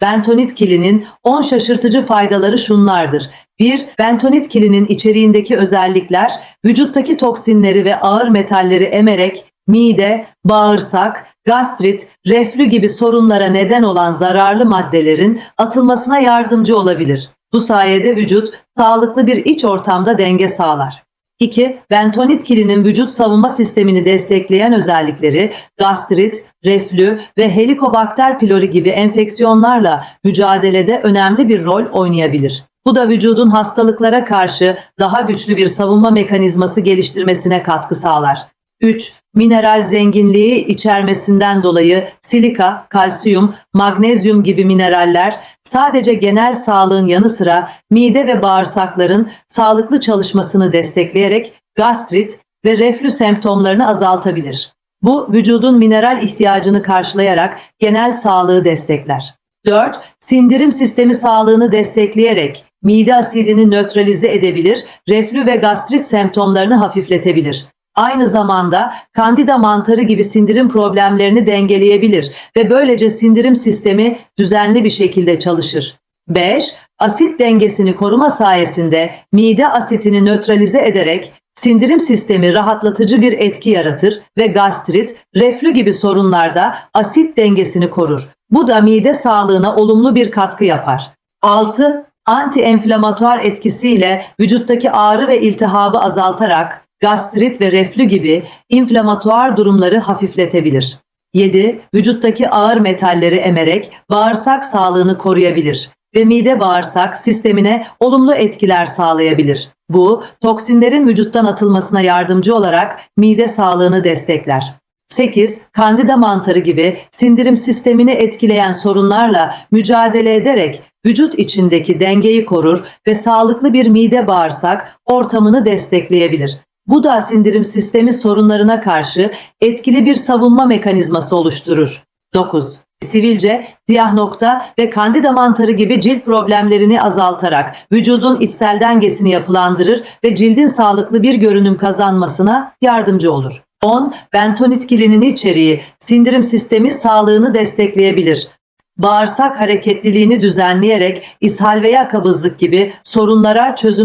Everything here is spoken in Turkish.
Bentonit kilinin 10 şaşırtıcı faydaları şunlardır. 1. Bentonit kilinin içeriğindeki özellikler vücuttaki toksinleri ve ağır metalleri emerek mide, bağırsak, gastrit, reflü gibi sorunlara neden olan zararlı maddelerin atılmasına yardımcı olabilir. Bu sayede vücut sağlıklı bir iç ortamda denge sağlar. 2. Bentonit kilinin vücut savunma sistemini destekleyen özellikleri gastrit, reflü ve helikobakter pylori gibi enfeksiyonlarla mücadelede önemli bir rol oynayabilir. Bu da vücudun hastalıklara karşı daha güçlü bir savunma mekanizması geliştirmesine katkı sağlar. 3. Mineral zenginliği içermesinden dolayı silika, kalsiyum, magnezyum gibi mineraller sadece genel sağlığın yanı sıra mide ve bağırsakların sağlıklı çalışmasını destekleyerek gastrit ve reflü semptomlarını azaltabilir. Bu vücudun mineral ihtiyacını karşılayarak genel sağlığı destekler. 4. Sindirim sistemi sağlığını destekleyerek mide asidini nötralize edebilir, reflü ve gastrit semptomlarını hafifletebilir. Aynı zamanda kandida mantarı gibi sindirim problemlerini dengeleyebilir ve böylece sindirim sistemi düzenli bir şekilde çalışır. 5. Asit dengesini koruma sayesinde mide asitini nötralize ederek sindirim sistemi rahatlatıcı bir etki yaratır ve gastrit, reflü gibi sorunlarda asit dengesini korur. Bu da mide sağlığına olumlu bir katkı yapar. 6. Anti-enflamatuar etkisiyle vücuttaki ağrı ve iltihabı azaltarak gastrit ve reflü gibi inflamatuar durumları hafifletebilir. 7. Vücuttaki ağır metalleri emerek bağırsak sağlığını koruyabilir ve mide bağırsak sistemine olumlu etkiler sağlayabilir. Bu, toksinlerin vücuttan atılmasına yardımcı olarak mide sağlığını destekler. 8. Kandida mantarı gibi sindirim sistemini etkileyen sorunlarla mücadele ederek vücut içindeki dengeyi korur ve sağlıklı bir mide bağırsak ortamını destekleyebilir. Bu da sindirim sistemi sorunlarına karşı etkili bir savunma mekanizması oluşturur. 9. Sivilce, siyah nokta ve kandida mantarı gibi cilt problemlerini azaltarak vücudun içsel dengesini yapılandırır ve cildin sağlıklı bir görünüm kazanmasına yardımcı olur. 10. Bentonit kilinin içeriği sindirim sistemi sağlığını destekleyebilir. Bağırsak hareketliliğini düzenleyerek ishal veya kabızlık gibi sorunlara çözüm